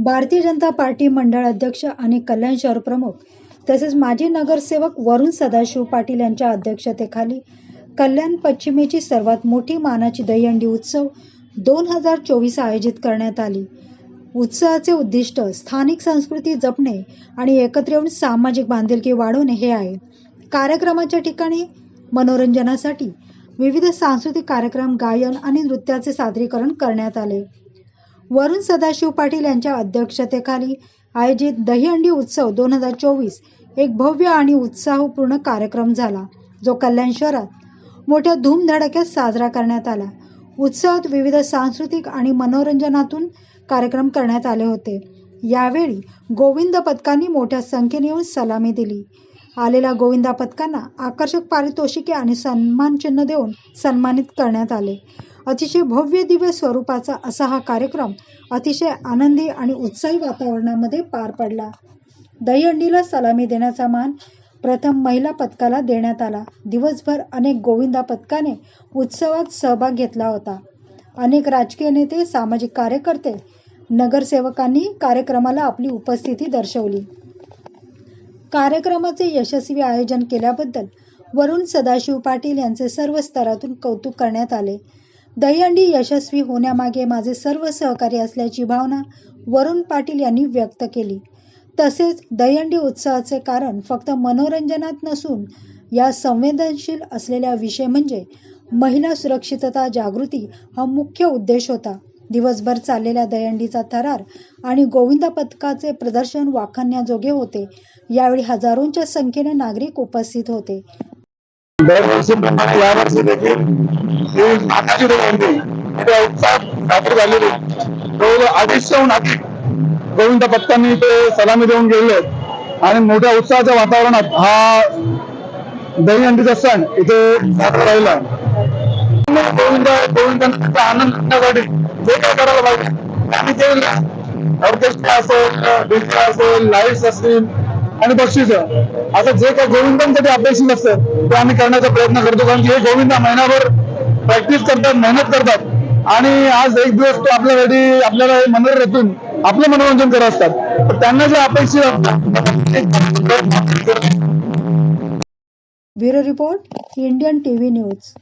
Bharatiya Janata party मंडळ अध्यक्ष आणि कल्याण शहर प्रमुख तसेच माजी नगरसेवक वरुण सदाशिव पाटील यांच्या अध्यक्षतेखाली कल्याण पश्चिमेची सर्वात मोठी मानाची दहीहंडी उत्सव दोन हजार चोवीस आयोजित करण्यात आली. उत्सवाचे उद्दिष्ट स्थानिक संस्कृती जपणे आणि एकत्र येऊन सामाजिक बांधिलकी वाढवणे हे आहे. कार्यक्रमाच्या ठिकाणी मनोरंजनासाठी विविध सांस्कृतिक कार्यक्रम गायन आणि नृत्याचे सादरीकरण करण्यात आले. वरुण सदाशिव पाटील यांच्या अध्यक्षतेखाली आयोजित दहीहंडी उत्सव दोन हजार चोवीस एक भव्य आणि उत्साहपूर्ण कार्यक्रम झाला जो कल्याण शहरात मोठ्या धूमधडाक्यात साजरा करण्यात आला. उत्सवात विविध सांस्कृतिक आणि मनोरंजनातून कार्यक्रम करण्यात आले होते. यावेळी गोविंद पथकांनी मोठ्या संख्येने येऊन सलामी दिली. आलेल्या गोविंदा पथकांना आकर्षक पारितोषिके आणि सन्मानचिन्ह देऊन सन्मानित करण्यात आले. अतिशय भव्य दिव्य स्वरूपाचा असा हा कार्यक्रम अतिशय आनंदी आणि उत्साही वातावरणामध्ये पार पडला. दहीहंडीला सलामी देण्याचा मान प्रथम महिला पथकाला देण्यात आला. दिवसभर अनेक गोविंदा पथकाने उत्सवात सहभाग घेतला होता. अनेक राजकीय नेते सामाजिक कार्यकर्ते नगरसेवकांनी कार्यक्रमाला आपली उपस्थिती दर्शवली. कार्यक्रमाचे यशस्वी आयोजन केल्याबद्दल वरुण सदाशिव पाटील यांचे सर्व स्तरातून कौतुक करण्यात आले. दहीहंडी यशस्वी होण्यामागे माझे सर्व सहकारी असल्याची भावना वरुण पाटील यांनी व्यक्त केली. तसेच दहीहंडी उत्सवाचे कारण फक्त मनोरंजनात नसून या संवेदनशील असलेला विषय म्हणजे महिला सुरक्षितता जागृती हा मुख्य उद्देश होता. दिवसभर चाललेल्या दहीहंडीचा थरार आणि गोविंदा पथकाचे प्रदर्शन वाखाणण्याजोगे होते. यावेळी हजारोंच्या संख्येने नागरिक उपस्थित होते. दरवर्षीप्रमाणे यावर्षी देखील त्या उत्साहात साजरी झालेली अडीचशेहून अधिक गोविंद भक्तांनी ते सलामी देऊन गेले आणि मोठ्या उत्साहाच्या वातावरणात हा दहीहंडीचा सण इथे साजरा राहिला. गोविंद गोविंदांचा आनंद करण्यासाठी जे काय करायला पाहिजे. आम्ही ते ऑर्केस्ट्रा असेल डीजे असेल लाईट्स असतील आणि बक्षीस असं जे काही गोविंदांसाठी अपेक्षित असतं ते आम्ही करण्याचा प्रयत्न करतो. कारण की हे गोविंदा महिनाभर प्रॅक्टिस करतात मेहनत करतात. आणि आज एक दिवस ते आपल्यासाठी आपल्याला हे मनोरंजन आपलं मनोरंजन करत असतात. तर त्यांना जे अपेक्षित असतात bureau report Indian TV news.